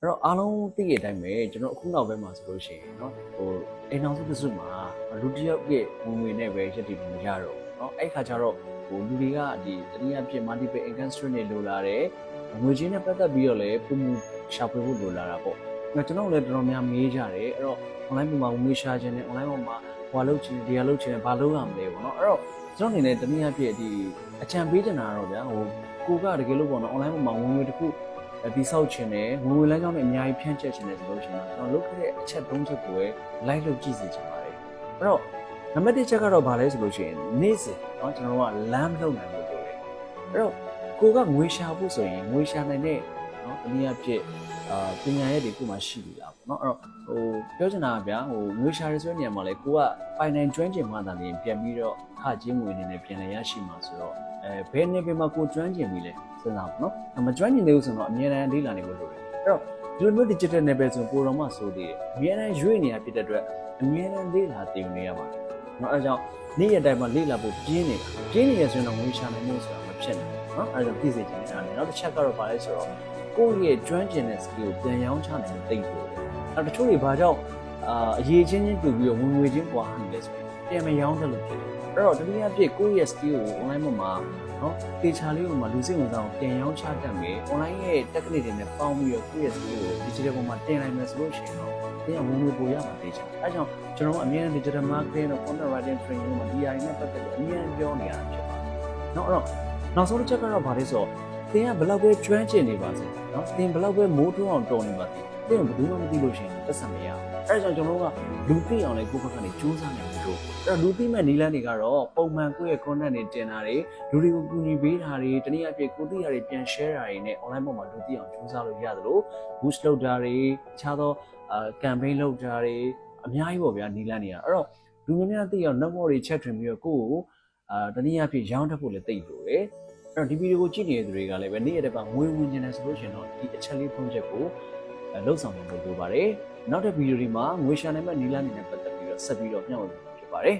အဲ့တော့အားလုံးသိတဲ့အတိုင်းပဲကျွန်တော်အခုနောက်ပိုင်းမှာဆိုလို့ရှိရင်เนาะဟိုအိမ်အောင်စုတစ်စုမှာလူတစ်ယောက်ရဲ့ဝင်ဝင်နဲ့ပဲရက်တည်လို့မရတော့ဘူးเนาะအဲ့ခါကျတော့ဟိုလူတွေကဒီတနည်းအားဖြင့် multiple income stream တွေလိုလာတယ်ငွေချင်းနဲ့ပတ်သက်ပြီးတော့လည်းပုံမှုရှာဖွေဖို့လိုလာတာပေါ့အဲ့တော့ကျွန်တော်တို့လည်းတော်တော်များမေးကြတယ်အဲ့တော့ online ပေါ်မှာငွေရှာခြင်းနဲ့ online ပေါ်မှာဟိုလုပ်ခြင်းဒီဟာလုပ်ခြင်းနဲ့ဘာလုပ်ရမလဲပေါ့เนาะအဲ့တော့ကျွန်တော်အနေနဲ့တနည်းအားဖြင့်ဒီအချံပေးချင်တာတော့ဗျာဟိုကိုကတကယ်လို့ပေါ့နော် online ပေါ်မှာဝင်ဝင်တစ်ခု ဒီဆောက်ခြင်းနဲ့ဝင်ဝင်လမ်းကြောင်းနဲ့အများကြီးဖြန့်ချက်ခြင်းနဲ့ဆိုလို့ရှိရင်ကျွန်တော်လုပ်ခဲ့တဲ့အချက်၃ချက်ကိုပဲ live လုပ်ကြည့်စေချင်ပါတယ်အဲ့တော့နံပါတ်၁ချက်ကတော့ဗာလဲဆိုလို့ရှိရင်နေ့စဉ်เนาะကျွန်တော်တို့က lamp လုပ်နိုင်လို့ပြောတယ်အဲ့တော့ကိုကငွေရှာဖို့ဆိုရင်ငွေရှာနိုင်တဲ့ နော်တနည်းအားဖြင့်အာပညာရဲ့တွေကိုမှရှိနေတာပေါ့နော်အဲ့တော့ဟိုပြောချင်တာကဗျာဟိုငွေရှာရဆွဲနေရာမှာလေကိုကပိုင်နိုင်ကျွမ်းကျင်မှသာလျှင်ပြန်ပြီးတော့ခချင်းငွေနေနဲ့ပြန်လည်ရရှိမှာဆိုတော့အဲဘယ်နေပင်မှာကိုကျွမ်းကျင်ပြီလဲစဉ်းစားပေါ့နော်မကျွမ်းကျင်သေးဘူးဆိုတော့အများအားလေးလာနေလို့လိုတယ်အဲ့တော့ဒီလိုမျိုး digital နယ်ပယ်ဆိုပိုတော်မှဆိုသေးတယ်အများအားရွေ့နေတာဖြစ်တဲ့အတွက်အများအားလေးလာတင်နေရပါတယ်နော်အဲဒါကြောင့်နေ့ရက်တိုင်းမှာလေးလာဖို့ပြင်းနေတာပြင်းနေရဆိုရင်တော့ငွေရှာနိုင်မှုဆိုတာမဖြစ်နိုင်ဘူးနော်အဲဒါကြောင့်သိစေချင်တာလေနောက်တစ်ချက်ကတော့ပါလဲဆိုတော့ ကိုယ့်ရဲ့ကျွမ်းကျင်တဲ့ skill ကိုပြန်ရောင်းချနိုင်တဲ့တိတ်ပို့တယ်နောက်တချို့တွေဘာကြောင့်အာအရေးချင်းချင်းပြုတ်ပြီးတော့ဝင်ငွေချင်းပွားနေလဲဆိုရင်ပြန်မရောင်းတယ်လို့ဖြစ်တယ်အဲ့တော့တနည်းအားဖြင့်ကိုယ့်ရဲ့ skill ကို online ပေါ်မှာနော်တေချာလေးပေါ်မှာလူစိတ်ဝင်စားအောင်ပြန်ရောင်းချတတ်မယ် online ရဲ့ technique တွေနဲ့ပေါင်းပြီးတော့ကိုယ့်ရဲ့ skill ကို digital ပေါ်မှာတင်နိုင်မယ်ဆိုလို့ရှိရင်တော့ပြန်ဝင်ငွေပိုရမှာတေချာအဲကြောင့်ကျွန်တော်တို့အမြဲတမ်း digital marketing နဲ့ content writing training မှာ DI နဲ့ပတ်သက်လို့အမြဲတမ်းပြောနေရတာဖြစ်ပါတယ်။နော်အဲ့တော့နောက်ဆုံးတစ်ချက်ကတော့ဗာလဲဆိုတော့ သင်ကဘယ်လောက်ပဲကျွမ်းကျင်နေပါစေနော်သင်ဘယ်လောက်ပဲမိုးထွန်းအောင်တော်နေပါစေသင်ကဘယ်သူမှမသိလို့ရှိရင်သက်ဆက်မရဘူး။အဲဒါကြောင့်ကျွန်တော်တို့ကလူသိအောင်လည်းကိုယ့်ဘက်ကနေစူးစမ်းနေလို့တို့အဲ့တော့လူသိမဲ့နီလန်းတွေကတော့ပုံမှန်ကိုယ့်ရဲ့ content တွေတင်တာတွေလူတွေကိုကူညီပေးတာတွေတနည်းအားဖြင့်ကိုသိတာတွေပြန် share တာတွေနဲ့ online ပေါ်မှာလူသိအောင်စူးစမ်းလို့ရတယ်လို့ boost လုပ်တာတွေခြားသောအာ campaign လုပ်တာတွေအများကြီးပေါ့ဗျာနီလန်းတွေကအဲ့တော့လူများများသိအောင် number တွေ check ထွင်ပြီးတော့ကိုယ့်ကိုအာတနည်းအားဖြင့်ရောင်းတတ်ဖို့လည်းသိလို့ရတယ် အဲ့တော့ဒီဗီဒီယိုကိုကြည့်နေတဲ့သူတွေကလည်းပဲနေ့ရက်တစ်ပတ်ငွေဝင်နေတယ်ဆိုလို့ရှိရင်တော့ဒီအချက်လေး project ကိုအဲလှုပ်ဆောင်နိုင်လို့ပြောပါတယ်နောက်တဲ့ဗီဒီယိုဒီမှာငွေရှာနိုင်မဲ့နီလန်းတွေနဲ့ပတ်သက်ပြီးတော့ဆက်ပြီးတော့ညှောင့်ဝေဖြစ်ပါတယ်